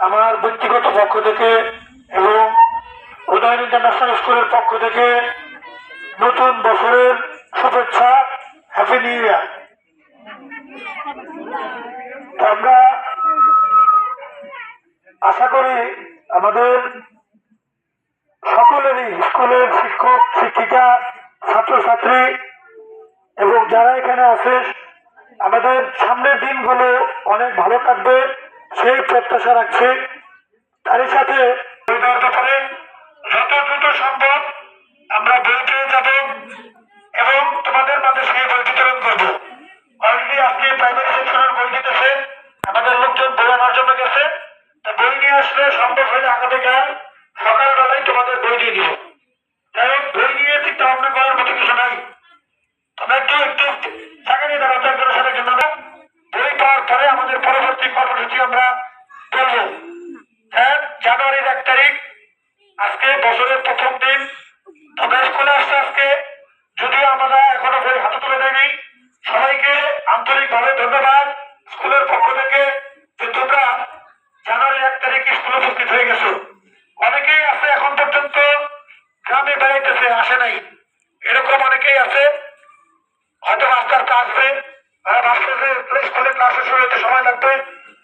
আমার ব্যক্তিগত পক্ষ থেকে এবং উদয়ন ইন্টারন্যাশনাল স্কুলের পক্ষ থেকে নতুন বছরের শুভেচ্ছা হ্যাপি নিউ ইয়ার আমরা আশা করি আমাদের সকলেরই স্কুলের শিক্ষক, শিক্ষিকা, ছাত্রছাত্রী এবং যারা এখানে আছে, আমাদের সামনের দিনগুলো অনেক ভালো কাটবে। সেই প্রত্যাশা রাখছি। তারই সাথে যত দ্রুত সম্ভব আমরা বই পেয়ে যাব এবং তোমাদের মাঝে সেই বই বিতরণ করব। অলরেডি আজকে প্রাইমারি সেকশনের বই দিতেছে বছরের প্রথম দিন তোমরা স্কুলে আসছে আজকে যদিও আমরা এখনও বই হাতে তুলে দেয়নি সবাইকে আন্তরিকভাবে ধন্যবাদ। স্কুলের পক্ষ থেকে যে তোমরা জানুয়ারির এক তারিখে স্কুলে উপস্থিত হয়ে গেছো। অনেকেই আছে এখন পর্যন্ত গ্রামে বেড়াইতেছে, আসে নাই। এরকম অনেকেই আছে। হয়তো রাস্তার আসবে তারা ভাবতেছে স্কুলে ক্লাসে শুরু হতে সময় লাগবে,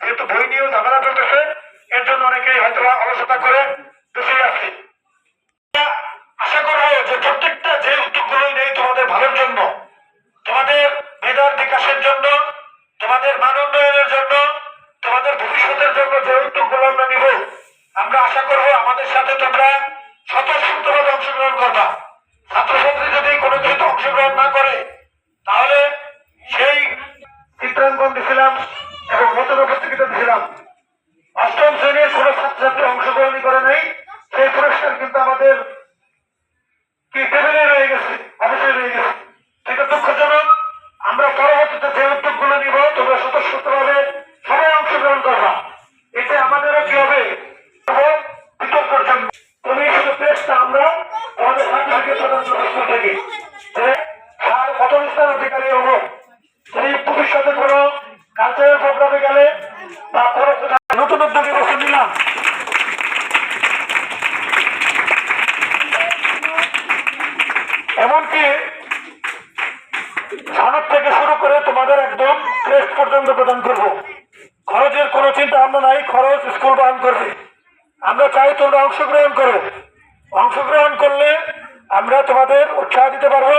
যেহেতু বই নিয়েও ঝামেলা চলতেছে, এর জন্য অনেকেই হয়তো অলসতা করে বসে আছে আশা করব যে প্রত্যেকটা যে উদ্যোগগুলোই নেই তোমাদের ভালোর জন্য। তোমাদের মেধার বিকাশের জন্য, তোমাদের মান জন্য, তোমাদের ভবিষ্যতের জন্য যে উদ্যোগগুলো আমরা নিব, আমরা আশা করব আমাদের সাথে তোমরা স্বতঃস্ফূর্তভাবে অংশগ্রহণ করবা। ছাত্রছাত্রী যদি কোনো কিছুতে অংশগ্রহণ না করে, তাহলে সেই চিত্রাঙ্কন দিছিলাম থেকে স্যার প্রথম স্থান অধিকারী হব। তুমি ভবিষ্যতে কোনো কালচারাল প্রোগ্রামে গেলে বা কোনো নতুন উদ্যোগে বসে নিলাম। এমনকি সনদ থেকে শুরু করে তোমাদের একদম টেস্ট পর্যন্ত প্রদান করব। খরচের কোনো চিন্তা ভাবনা নাই, খরচ স্কুল বহন করবে। আমরা চাই তোমরা অংশগ্রহণ করো। অংশগ্রহণ করলে আমরা তোমাদের উৎসাহ দিতে পারব,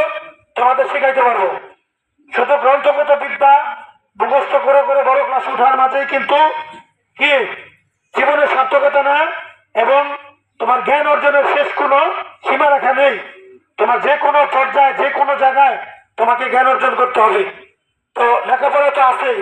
তোমাদের শেখাইতে পারব। শুধু গ্রন্থগত বিদ্যা মুখস্থ করে করে বড় ক্লাস উঠার মাঝেই কিন্তু কি? জীবনের সার্থকতা না এবং তোমার জ্ঞান অর্জনের শেষ কোনো সীমা রেখা নেই। তোমার যে কোনো পর্যায়ে, যে কোনো জায়গায় তোমাকে জ্ঞান অর্জন করতে হবে। তো লেখাপড়া তো আছেই।